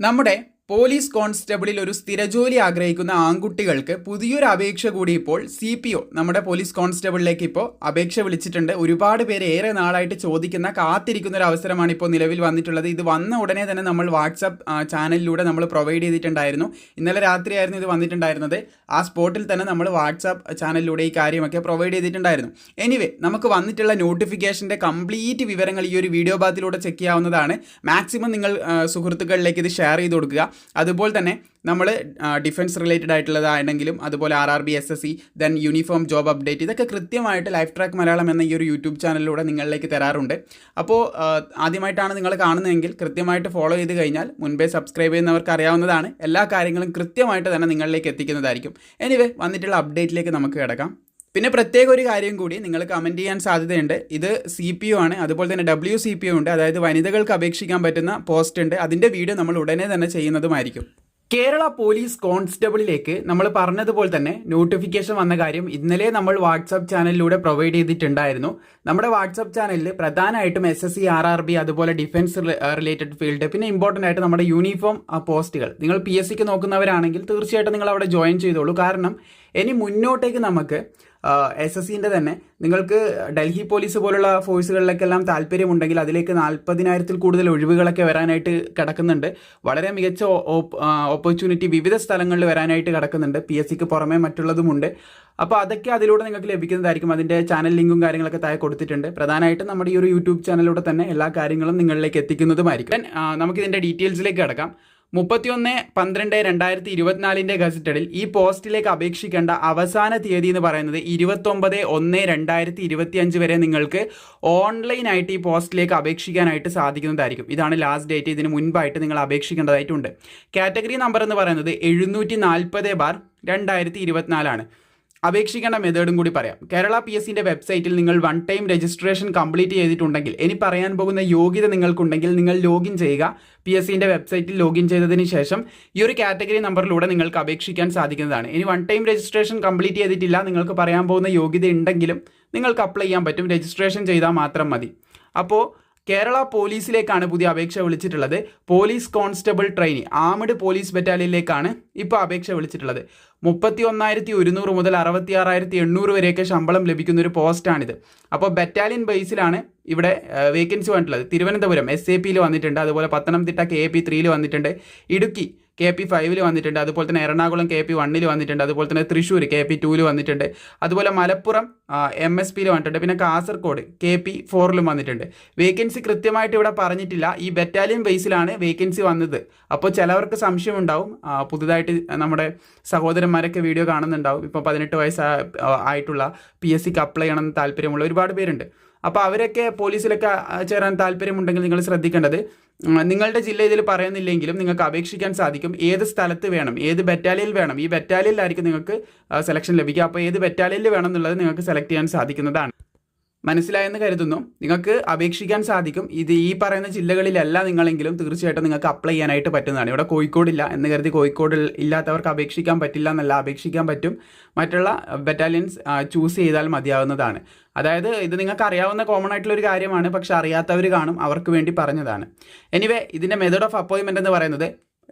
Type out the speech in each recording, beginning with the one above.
നമ്മുടെ പോലീസ് കോൺസ്റ്റബിളിൽ ഒരു സ്ഥിരജോലി ആഗ്രഹിക്കുന്ന ആൺകുട്ടികൾക്ക് പുതിയൊരു അപേക്ഷ കൂടി ഇപ്പോൾ സി പി ഒ നമ്മുടെ പോലീസ് കോൺസ്റ്റബിളിലേക്ക് ഇപ്പോൾ അപേക്ഷ വിളിച്ചിട്ടുണ്ട്. ഒരുപാട് പേര് ഏറെ നാളായിട്ട് ചോദിക്കുന്ന കാത്തിരിക്കുന്ന ഒരു അവസരമാണ് ഇപ്പോൾ നിലവിൽ വന്നിട്ടുള്ളത്. ഇത് വന്ന ഉടനെ തന്നെ നമ്മൾ വാട്സപ്പ് ചാനലിലൂടെ നമ്മൾ പ്രൊവൈഡ് ചെയ്തിട്ടുണ്ടായിരുന്നു. ഇന്നലെ രാത്രിയായിരുന്നു ഇത് വന്നിട്ടുണ്ടായിരുന്നത്. ആ സ്പോട്ടിൽ തന്നെ നമ്മൾ വാട്സപ്പ് ചാനലിലൂടെ ഈ കാര്യമൊക്കെ പ്രൊവൈഡ് ചെയ്തിട്ടുണ്ടായിരുന്നു. എനിവേ നമുക്ക് വന്നിട്ടുള്ള നോട്ടിഫിക്കേഷന്റെ കംപ്ലീറ്റ് വിവരങ്ങൾ ഈ ഒരു വീഡിയോ ബാത്തിലൂടെ ചെക്ക് ചെയ്യാവുന്നതാണ്. മാക്സിമം നിങ്ങൾ സുഹൃത്തുക്കളിലേക്ക് ഇത് ഷെയർ ചെയ്ത് കൊടുക്കുക. അതുപോലെ തന്നെ നമ്മൾ ഡിഫൻസ് റിലേറ്റഡ് ആയിട്ടുള്ളതാണെങ്കിലും അതുപോലെ R R B S S C then uniform job update ഇതൊക്കെ കൃത്യമായിട്ട് ലൈഫ് ട്രാക്ക് മലയാളം എന്ന ഈ ഒരു യൂട്യൂബ് ചാനലിലൂടെ നിങ്ങളിലേക്ക് തരാറുണ്ട്. അപ്പോൾ ആദ്യമായിട്ടാണ് നിങ്ങൾ കാണുന്നതെങ്കിൽ കൃത്യമായിട്ട് ഫോളോ ചെയ്ത് കഴിഞ്ഞാൽ മുൻപേ സബ്സ്ക്രൈബ് ചെയ്യുന്നവർക്ക് അറിയാവുന്നതാണ്. എല്ലാ കാര്യങ്ങളും കൃത്യമായിട്ട് തന്നെ നിങ്ങളിലേക്ക് എത്തിക്കുന്നതായിരിക്കും. എനിവേ വന്നിട്ടുള്ള അപ്ഡേറ്റിലേക്ക് നമുക്ക് കിടക്കാം. പിന്നെ പ്രത്യേക ഒരു കാര്യം കൂടി നിങ്ങൾ കമന്റ് ചെയ്യാൻ സാധ്യതയുണ്ട്. ഇത് സി പി ഒ ആണ്. അതുപോലെ തന്നെ ഡബ്ല്യു സി പി ഒ ഉണ്ട്. അതായത് വനിതകൾക്ക് അപേക്ഷിക്കാൻ പറ്റുന്ന പോസ്റ്റ് ഉണ്ട്. അതിന്റെ വീഡിയോ നമ്മൾ ഉടനെ തന്നെ ചെയ്യുന്നതുമായിരിക്കും. കേരള പോലീസ് കോൺസ്റ്റബിളിലേക്ക് നമ്മൾ പറഞ്ഞതുപോലെ തന്നെ നോട്ടിഫിക്കേഷൻ വന്ന കാര്യം ഇന്നലെ നമ്മൾ വാട്സപ്പ് ചാനലിലൂടെ പ്രൊവൈഡ് ചെയ്തിട്ടുണ്ടായിരുന്നു. നമ്മുടെ വാട്സപ്പ് ചാനലിൽ പ്രധാനമായിട്ടും S S C R R B അതുപോലെ ഡിഫൻസ് റിലേറ്റഡ് ഫീൽഡ് പിന്നെ ഇമ്പോർട്ടന്റ് ആയിട്ട് നമ്മുടെ യൂണിഫോം പോസ്റ്റുകൾ നിങ്ങൾ പി എസ് സിക്ക് നോക്കുന്നവരാണെങ്കിൽ തീർച്ചയായിട്ടും നിങ്ങൾ അവിടെ ജോയിൻ ചെയ്തോളൂ. കാരണം ഇനി മുന്നോട്ടേക്ക് നമുക്ക് എസ് എസ് സിന്റെ തന്നെ നിങ്ങൾക്ക് ഡൽഹി പോലീസ് പോലുള്ള ഫോഴ്സുകളിലേക്കെല്ലാം താല്പര്യമുണ്ടെങ്കിൽ അതിലേക്ക് നാൽപ്പതിനായിരത്തിൽ കൂടുതൽ ഒഴിവുകളൊക്കെ വരാനായിട്ട് കിടക്കുന്നുണ്ട്. വളരെ മികച്ച ഓപ്പർച്യൂണിറ്റി വിവിധ സ്ഥലങ്ങളിൽ വരാനായിട്ട് കിടക്കുന്നുണ്ട്. പി എസ് സിക്ക് പുറമെ മറ്റുള്ളതുമുണ്ട്. അപ്പോൾ അതൊക്കെ അതിലൂടെ നിങ്ങൾക്ക് ലഭിക്കുന്നതായിരിക്കും. അതിന്റെ ചാനൽ ലിങ്കും കാര്യങ്ങളൊക്കെ താഴെ കൊടുത്തിട്ടുണ്ട്. പ്രധാനമായിട്ടും നമ്മുടെ ഈ ഒരു യൂട്യൂബ് ചാനലിലൂടെ തന്നെ എല്ലാ കാര്യങ്ങളും നിങ്ങളിലേക്ക് എത്തിക്കുന്നതുമായിരിക്കും. നമുക്ക് ഇതിന്റെ ഡീറ്റെയിൽസിലേക്ക് കിടക്കാം. മുപ്പത്തിയൊന്ന് പന്ത്രണ്ട് രണ്ടായിരത്തി ഇരുപത്തിനാലിന്റെ ഗസറ്റഡിൽ ഈ പോസ്റ്റിലേക്ക് അപേക്ഷിക്കേണ്ട അവസാന തീയതി എന്ന് പറയുന്നത് ഇരുപത്തൊമ്പത് ഒന്ന് രണ്ടായിരത്തി ഇരുപത്തി അഞ്ച് വരെ നിങ്ങൾക്ക് ഓൺലൈനായിട്ട് ഈ പോസ്റ്റിലേക്ക് അപേക്ഷിക്കാനായിട്ട് സാധിക്കുന്നതായിരിക്കും. ഇതാണ് ലാസ്റ്റ് ഡേറ്റ്. ഇതിന് മുൻപായിട്ട് നിങ്ങൾ അപേക്ഷിക്കേണ്ടതായിട്ടുണ്ട്. കാറ്റഗറി നമ്പർ എന്ന് പറയുന്നത് എഴുന്നൂറ്റി നാൽപ്പത് ബാർ രണ്ടായിരത്തി ഇരുപത്തിനാലാണ്. അപേക്ഷിക്കേണ്ട മെത്തേഡും കൂടി പറയാം. കേരള പി എസ് സിന്റെ വെബ്സൈറ്റിൽ നിങ്ങൾ വൺ ടൈം രജിസ്ട്രേഷൻ കംപ്ലീറ്റ് ചെയ്തിട്ടുണ്ടെങ്കിൽ ഇനി പറയാൻ പോകുന്ന യോഗ്യത നിങ്ങൾക്കുണ്ടെങ്കിൽ നിങ്ങൾ ലോഗിൻ ചെയ്യുക. പി എസ് സിന്റെ വെബ്സൈറ്റിൽ ലോഗിൻ ചെയ്തതിന് ശേഷം ഈ ഒരു കാറ്റഗറി നമ്പറിലൂടെ നിങ്ങൾക്ക് അപേക്ഷിക്കാൻ സാധിക്കുന്നതാണ്. ഇനി വൺ ടൈം രജിസ്ട്രേഷൻ കംപ്ലീറ്റ് ചെയ്തിട്ടില്ല നിങ്ങൾക്ക് പറയാൻ പോകുന്ന യോഗ്യത ഉണ്ടെങ്കിലും നിങ്ങൾക്ക് അപ്ലൈ ചെയ്യാൻ പറ്റും. രജിസ്ട്രേഷൻ ചെയ്താൽ മാത്രം മതി. അപ്പോൾ കേരള പോലീസിലേക്കാണ് പുതിയ അപേക്ഷ വിളിച്ചിട്ടുള്ളത്. Police constable trainee armed police ബറ്റാലിയനിലേക്കാണ് ഇപ്പോൾ അപേക്ഷ വിളിച്ചിട്ടുള്ളത്. മുപ്പത്തി ഒന്നായിരത്തി ഒരുന്നൂറ് മുതൽ അറുപത്തി ആറായിരത്തി എണ്ണൂറ് വരെയൊക്കെ ശമ്പളം ലഭിക്കുന്ന ഒരു പോസ്റ്റാണിത്. അപ്പോൾ ബറ്റാലിയൻ ബേസിലാണ് ഇവിടെ വേക്കൻസി വന്നിട്ടുള്ളത്. തിരുവനന്തപുരം എസ് എ പിയിൽ വന്നിട്ടുണ്ട്. അതുപോലെ പത്തനംതിട്ട കെ എ പി ത്രീയിൽ വന്നിട്ടുണ്ട്. ഇടുക്കി കെ പി ഫൈവിൽ വന്നിട്ടുണ്ട്. അതുപോലെ തന്നെ എറണാകുളം കെ പി വണ്ണിൽ വന്നിട്ടുണ്ട്. അതുപോലെ തന്നെ തൃശ്ശൂർ കെ പി ടൂവിൽ വന്നിട്ടുണ്ട്. അതുപോലെ മലപ്പുറം എം എസ് പിയിൽ വന്നിട്ടുണ്ട്. പിന്നെ കാസർഗോഡ് കെ പി ഫോറിലും വന്നിട്ടുണ്ട്. വേക്കൻസി കൃത്യമായിട്ട് ഇവിടെ പറഞ്ഞിട്ടില്ല. ഈ ബറ്റാലിയൻ ബേസിലാണ് വേക്കൻസി വന്നത്. അപ്പോൾ ചിലവർക്ക് സംശയം ഉണ്ടാവും പുതുതായിട്ട് നമ്മുടെ സഹോദരന്മാരൊക്കെ വീഡിയോ കാണുന്നുണ്ടാവും. ഇപ്പോൾ പതിനെട്ട് വയസ്സ് ആയിട്ടുള്ള പി എസ് സിക്ക് അപ്ലൈ ചെയ്യണമെന്ന് താല്പര്യമുള്ള ഒരുപാട് പേരുണ്ട്. അപ്പോൾ അവരൊക്കെ പോലീസിലൊക്കെ ചേരാൻ താല്പര്യമുണ്ടെങ്കിൽ നിങ്ങൾ ശ്രദ്ധിക്കേണ്ടത് നിങ്ങളുടെ ജില്ല ഇതിൽ പറയുന്നില്ലെങ്കിലും നിങ്ങൾക്ക് അപേക്ഷിക്കാൻ സാധിക്കും. ഏത് സ്ഥലത്ത് വേണം? ഏത് ബറ്റാലിയനിൽ വേണം? ഈ ബറ്റാലിയനിലായിരിക്കും നിങ്ങൾക്ക് സെലക്ഷൻ ലഭിക്കുക. അപ്പോൾ ഏത് ബറ്റാലിയനിൽ വേണം എന്നുള്ളത് നിങ്ങൾക്ക് സെലക്ട് ചെയ്യാൻ സാധിക്കുന്നതാണ്. മനസ്സിലായെന്ന് കരുതുന്നു. നിങ്ങൾക്ക് അപേക്ഷിക്കാൻ സാധിക്കും. ഇത് ഈ പറയുന്ന ജില്ലകളിലല്ല നിങ്ങളെങ്കിലും തീർച്ചയായിട്ടും നിങ്ങൾക്ക് അപ്ലൈ ചെയ്യാനായിട്ട് പറ്റുന്നതാണ്. ഇവിടെ കോഴിക്കോടില്ല എന്ന് കരുതി കോഴിക്കോട് ഇല്ലാത്തവർക്ക് അപേക്ഷിക്കാൻ പറ്റില്ല എന്നല്ല അപേക്ഷിക്കാൻ പറ്റും. മറ്റുള്ള ബറ്റാലിയൻസ് ചൂസ് ചെയ്താൽ മതിയാവുന്നതാണ്. അതായത് ഇത് നിങ്ങൾക്ക് അറിയാവുന്ന കോമൺ ആയിട്ടുള്ള ഒരു കാര്യമാണ് പക്ഷെ അറിയാത്തവർ കാണും അവർക്ക് വേണ്ടി പറഞ്ഞതാണ്. എനിവേ ഇതിന്റെ മെത്തേഡ് ഓഫ് അപ്പോയിൻമെന്റ് എന്ന് പറയുന്നത്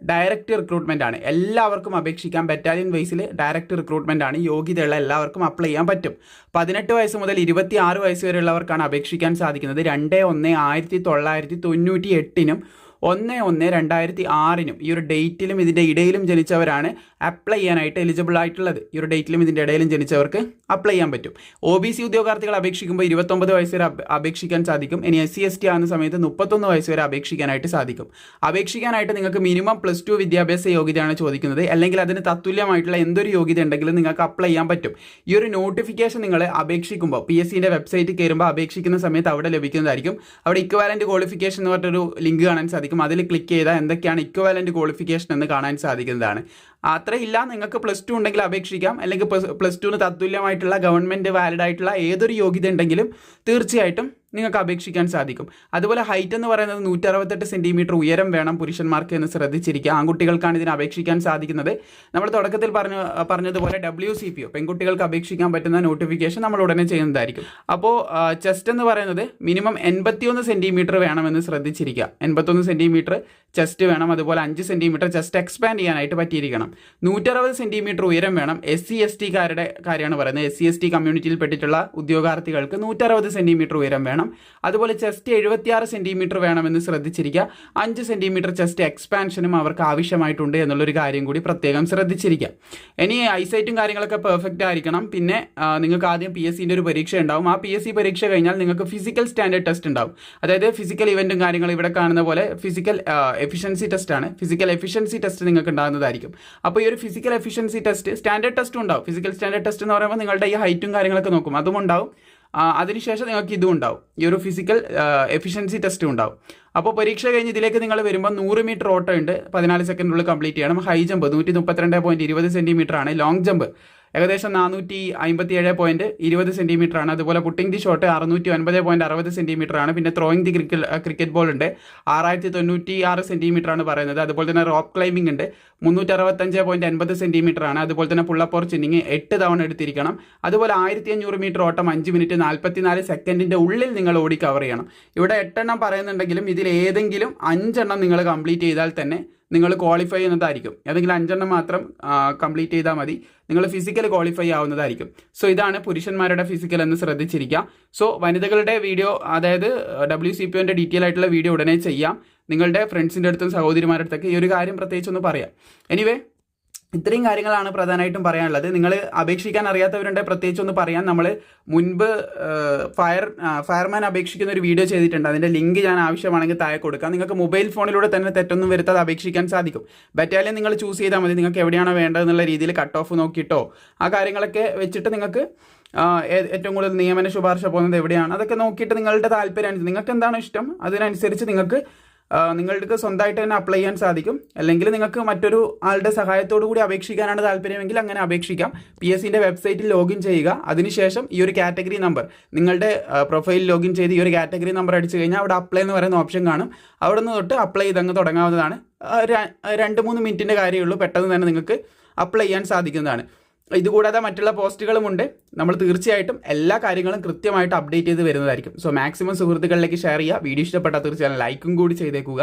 ഡയറക്റ്റ് റിക്രൂട്ട്മെന്റ് ആണ്. എല്ലാവർക്കും അപേക്ഷിക്കാൻ ബറ്റാലിയൻ വൈസിൽ ഡയറക്റ്റ് റിക്രൂട്ട്മെന്റ് ആണ്. യോഗ്യതയുള്ള എല്ലാവർക്കും അപ്ലൈ ചെയ്യാൻ പറ്റും. പതിനെട്ട് വയസ്സ് മുതൽ ഇരുപത്തി ആറ് വയസ്സ് വരെയുള്ളവർക്കാണ് അപേക്ഷിക്കാൻ സാധിക്കുന്നത്. രണ്ട് ഒന്ന് ആയിരത്തി തൊള്ളായിരത്തി തൊണ്ണൂറ്റി എട്ടിനും ഒന്ന് ഒന്ന് രണ്ടായിരത്തി ആറിനും ഈ ഒരു ഡേറ്റിലും ഇതിന്റെ ഇടയിലും ജനിച്ചവരാണ് അപ്ലൈ ചെയ്യാനായിട്ട് എലിജിബിൾ ആയിട്ടുള്ളത്. ഈ ഒരു ഡേറ്റിലും ഇതിന്റെ ഇടയിലും ജനിച്ചവർക്ക് അപ്ലൈ ചെയ്യാൻ പറ്റും. ഒ ബി സി ഉദ്യോഗാർത്ഥികൾ അപേക്ഷിക്കുമ്പോൾ ഇരുപത്തൊമ്പത് വയസ്സ് വരെ അപേക്ഷിക്കാൻ സാധിക്കും. ഇനി എസ് സി എസ് ടി ആകുന്ന സമയത്ത് മുപ്പത്തൊന്ന് വയസ്സ് വരെ അപേക്ഷിക്കാനായിട്ട് സാധിക്കും. അപേക്ഷിക്കാനായിട്ട് നിങ്ങൾക്ക് മിനിമം പ്ലസ് ടു വിദ്യാഭ്യാസ യോഗ്യതയാണ് ചോദിക്കുന്നത്. അല്ലെങ്കിൽ അതിന് തത്തുല്യമായിട്ടുള്ള എന്തൊരു യോഗ്യത ഉണ്ടെങ്കിലും നിങ്ങൾക്ക് അപ്ലൈ ചെയ്യാൻ പറ്റും. ഈ ഒരു നോട്ടിഫിക്കേഷൻ നിങ്ങൾ അപേക്ഷിക്കുമ്പോൾ പി എസ് സിന്റെ വെബ്സൈറ്റ് കയറുമ്പോൾ അപേക്ഷിക്കുന്ന സമയത്ത് അവിടെ ലഭിക്കുന്നതായിരിക്കും. അവിടെ ഇക്വാലന്റ് ക്വാളിഫിക്കേഷൻ എന്ന് പറഞ്ഞൊരു ലിങ്ക് കാണാൻ സാധിക്കും. അതിൽ ക്ലിക്ക് ചെയ്താൽ എന്തൊക്കെയാണ് ഇക്വാലന്റ് ക്വാളിഫിക്കേഷൻ എന്ന് കാണാൻ സാധിക്കുന്നതാണ്. അത്രയില്ല നിങ്ങൾക്ക് പ്ലസ് ടു ഉണ്ടെങ്കിൽ അപേക്ഷിക്കാം. അല്ലെങ്കിൽ പ്ലസ് ടുവിന് തത്തുല്യമായിട്ടുള്ള ഗവൺമെന്റ് വാലിഡ് ആയിട്ടുള്ള ഏതൊരു യോഗ്യത ഉണ്ടെങ്കിലും തീർച്ചയായിട്ടും നിങ്ങൾക്ക് അപേക്ഷിക്കാൻ സാധിക്കും. അതുപോലെ ഹൈറ്റ് എന്ന് പറയുന്നത് നൂറ്റി അറുപത്തെട്ട് സെന്റിമീറ്റർ ഉയരം വേണം പുരുഷന്മാർക്ക് എന്ന് ശ്രദ്ധിച്ചിരിക്കുക. ആൺകുട്ടികൾക്കാണ് ഇതിന് അപേക്ഷിക്കാൻ സാധിക്കുന്നത്. നമ്മൾ തുടക്കത്തിൽ പറഞ്ഞ പറഞ്ഞതുപോലെ ഡബ്ല്യു സി പി ഒ പെൺകുട്ടികൾക്ക് അപേക്ഷിക്കാൻ പറ്റുന്ന നോട്ടിഫിക്കേഷൻ നമ്മൾ ഉടനെ ചെയ്യുന്നതായിരിക്കും. അപ്പോൾ ചെസ്റ്റ് എന്ന് പറയുന്നത് മിനിമം എൺപത്തിയൊന്ന് സെന്റിമീറ്റർ വേണമെന്ന് ശ്രദ്ധിച്ചിരിക്കുക. എൺപത്തൊന്ന് സെന്റിമീറ്റർ ചെസ്റ്റ് വേണം അതുപോലെ അഞ്ച് സെന്റിമീറ്റർ ചെസ്റ്റ് എക്സ്പാൻഡ് ചെയ്യാനായിട്ട് പറ്റിയിരിക്കണം. നൂറ്ററുപത് സെന്റിമീറ്റർ ഉയരം വേണം. എസ് സി എസ് ടിക്കാരുടെ കാര്യമാണ് പറയുന്നത്. എസ് സി എസ് ടി കമ്മ്യൂണിറ്റിയിൽ പെട്ടിട്ടുള്ള ഉദ്യോഗാർത്ഥികൾക്ക് നൂറ്ററുപത് സെന്റിമീറ്റർ ഉയരം വേണം. അതുപോലെ ചെസ്റ്റ് എഴുപത്തിയാറ് സെന്റിമീറ്റർ വേണമെന്ന് ശ്രദ്ധിച്ചിരിക്കുക. അഞ്ച് സെന്റിമീറ്റർ ചെസ്റ്റ് എക്സ്പാൻഷനും അവർക്ക് ആവശ്യമായിട്ടുണ്ട് എന്നുള്ളൊരു കാര്യം കൂടി പ്രത്യേകം ശ്രദ്ധിച്ചിരിക്കുക. ഇനി ഐസൈറ്റും കാര്യങ്ങളൊക്കെ പെർഫെക്റ്റ് ആയിരിക്കണം. പിന്നെ നിങ്ങൾക്ക് ആദ്യം പി എസ് സിന്റെ ഒരു പരീക്ഷ ഉണ്ടാവും. ആ പി എസ് സി പരീക്ഷ കഴിഞ്ഞാൽ നിങ്ങൾക്ക് ഫിസിക്കൽ സ്റ്റാൻഡേർഡ് ടെസ്റ്റ് ഉണ്ടാവും. അതായത് ഫിസിക്കൽ ഇവന്റും കാര്യങ്ങളും ഇവിടെ കാണുന്ന പോലെ ഫിസിക്കൽ എഫിഷ്യൻസി ടെസ്റ്റാണ് ഫിസിക്കൽ എഫിഷ്യൻസി ടെസ്റ്റ് നിങ്ങൾക്ക് ഉണ്ടാകുന്നതായിരിക്കും അപ്പോൾ ഈ ഒരു ഫിസിക്കൽ എഫിഷ്യൻസി ടെസ്റ്റ് സ്റ്റാൻഡേർഡ് ടെസ്റ്റും ഉണ്ടാവും. ഫിസിക്കൽ സ്റ്റാൻഡേർഡ് ടെസ്റ്റ് എന്ന് പറയുമ്പോൾ നിങ്ങളുടെ ഈ ഹൈറ്റും കാര്യങ്ങളൊക്കെ നോക്കും. അതും ഉണ്ടാവും. അതിനുശേഷം നിങ്ങൾക്ക് ഇതും ഉണ്ടാവും. ഈ ഒരു ഫിസിക്കൽ എഫിഷ്യൻസി ടെസ്റ്റും ഉണ്ടാവും. അപ്പോൾ പരീക്ഷ കഴിഞ്ഞ് ഇതിലേക്ക് നിങ്ങൾ വരുമ്പോൾ നൂറ് മീറ്റർ ഓട്ടം ഉണ്ട്. പതിനാല് സെക്കൻഡിനുള്ളിൽ കംപ്ലീറ്റ് ചെയ്യണം. ഹൈ ജമ്പ് നൂറ്റി മുപ്പത്തിരണ്ട് പോയിന്റ് ഇരുപത് സെന്റിമീറ്റർ ആണ്. ലോങ് ജമ്പ് ഏകദേശം നാനൂറ്റി അമ്പത്തി ഏഴ് പോയിന്റ് ഇരുപത് സെന്റിമീറ്റർ ആണ്. അതുപോലെ പുട്ടിംഗ് ദി ഷോട്ട് അറുന്നൂറ്റി ഒൻപത് പോയിന്റ് അറുപത് സെന്റിമീറ്റർ ആണ്. പിന്നെ ത്രോയിങ് ദി ക്രിക്കറ്റ് ബോൾ ഉണ്ട്. ആറായിരത്തി തൊണ്ണൂറ്റി ആറ് സെന്റിമീറ്റർ ആണ് പറയുന്നത്. അതുപോലെ തന്നെ റോപ്പ് ക്ലൈമ്പിംഗ് ഉണ്ട്. മുന്നൂറ്റി അറുപത്തഞ്ച് പോയിന്റ് എൺപത് സെന്റിമീറ്റർ ആണ്. അതുപോലെ തന്നെ പുള്ളപ്പോർ ചിന്നിങ് എട്ട് തവണ എടുത്തിരിക്കണം. അതുപോലെ ആയിരത്തി അഞ്ഞൂറ് മീറ്റർ ഓട്ടം അഞ്ച് മിനിറ്റ് നാൽപ്പത്തിനാല് സെക്കൻഡിന്റെ ഉള്ളിൽ നിങ്ങൾ ഓടി കവർ ചെയ്യണം. ഇവിടെ എട്ടെണ്ണം പറയുന്നുണ്ടെങ്കിലും ഇതിൽ ഏതെങ്കിലും അഞ്ചെണ്ണം നിങ്ങൾ കംപ്ലീറ്റ് ചെയ്താൽ തന്നെ നിങ്ങൾ ക്വാളിഫൈ ചെയ്യുന്നതായിരിക്കും. അല്ലെങ്കിൽ അഞ്ചെണ്ണം മാത്രം കംപ്ലീറ്റ് ചെയ്താൽ മതി. നിങ്ങൾ ഫിസിക്കൽ ക്വാളിഫൈ ആവുന്നതായിരിക്കും. സോ ഇതാണ് പുരുഷന്മാരുടെ ഫിസിക്കൽ എന്ന് ശ്രദ്ധിച്ചിരിക്കുക. സോ വനിതകളുടെ വീഡിയോ അതായത് ഡബ്ല്യു സി പി ഒന്റെ ഡീറ്റെയിൽ ആയിട്ടുള്ള വീഡിയോ ഉടനെ ചെയ്യാം. നിങ്ങളുടെ ഫ്രണ്ട്സിന്റെ അടുത്തും സഹോദരിമാരുടെ അടുത്തൊക്കെ ഈ ഒരു കാര്യം പ്രത്യേകിച്ച് ഒന്ന് പറയാം. എനിവേ ഇത്രയും കാര്യങ്ങളാണ് പ്രധാനമായിട്ടും പറയാനുള്ളത്. നിങ്ങൾ അപേക്ഷിക്കാൻ അറിയാത്തവരുണ്ട് പ്രത്യേകിച്ച് ഒന്ന് പറയാൻ. നമ്മൾ മുൻപ് ഫയർ ഫയർമാൻ അപേക്ഷിക്കുന്ന ഒരു വീഡിയോ ചെയ്തിട്ടുണ്ട്. അതിന്റെ ലിങ്ക് ഞാൻ ആവശ്യമാണെങ്കിൽ താഴെ കൊടുക്കാം. നിങ്ങൾക്ക് മൊബൈൽ ഫോണിലൂടെ തന്നെ തെറ്റൊന്നും വരുത്താതെ അപേക്ഷിക്കാൻ സാധിക്കും. ബറ്റാലിയൻ നിങ്ങൾ ചൂസ് ചെയ്താൽ മതി. നിങ്ങൾക്ക് എവിടെയാണോ വേണ്ടതെന്നുള്ള രീതിയിൽ കട്ട് ഓഫ് നോക്കിയിട്ടോ ആ കാര്യങ്ങളൊക്കെ വെച്ചിട്ട് നിങ്ങൾക്ക് ഏറ്റവും കൂടുതൽ നിയമന ശുപാർശ പോകുന്നത് എവിടെയാണ്? അതൊക്കെ നോക്കിയിട്ട് നിങ്ങളുടെ താല്പര്യം നിങ്ങൾക്ക് എന്താണോ ഇഷ്ടം? അതിനനുസരിച്ച് നിങ്ങൾക്ക് നിങ്ങൾക്ക് സ്വന്തമായിട്ട് തന്നെ അപ്ലൈ ചെയ്യാൻ സാധിക്കും. അല്ലെങ്കിൽ നിങ്ങൾക്ക് മറ്റൊരു ആളുടെ സഹായത്തോടു കൂടി അപേക്ഷിക്കാനാണ് താല്പര്യമെങ്കിൽ അങ്ങനെ അപേക്ഷിക്കാം. പി എസ് സിന്റെ വെബ്സൈറ്റിൽ ലോഗിൻ ചെയ്യുക. അതിനുശേഷം ഈ ഒരു കാറ്റഗറി നമ്പർ നിങ്ങളുടെ പ്രൊഫൈൽ ലോഗിൻ ചെയ്ത് ഈ ഒരു കാറ്റഗറി നമ്പർ അടിച്ചു കഴിഞ്ഞാൽ അവിടെ അപ്ലൈ എന്ന് പറയുന്ന ഓപ്ഷൻ കാണും. അവിടെ നിന്ന് തൊട്ട് അപ്ലൈ ചെയ്തങ്ങ് തുടങ്ങാവുന്നതാണ്. രണ്ട് മൂന്ന് മിനിറ്റിന്റെ കാര്യമുള്ളൂ പെട്ടെന്ന് തന്നെ നിങ്ങൾക്ക് അപ്ലൈ ചെയ്യാൻ സാധിക്കുന്നതാണ്. ഇതുകൂടാതെ മറ്റുള്ള പോസ്റ്റുകളുമുണ്ട്. നമ്മൾ തീർച്ചയായിട്ടും എല്ലാ കാര്യങ്ങളും കൃത്യമായിട്ട് അപ്ഡേറ്റ് ചെയ്ത് വരുന്നതായിരിക്കും. സോ മാക്സിമം സുഹൃത്തുക്കളിലേക്ക് ഷെയർ ചെയ്യുക. വീഡിയോ ഇഷ്ടപ്പെട്ടാൽ തീർച്ചയായും ലൈക്കും കൂടി ചെയ്തേക്കുക.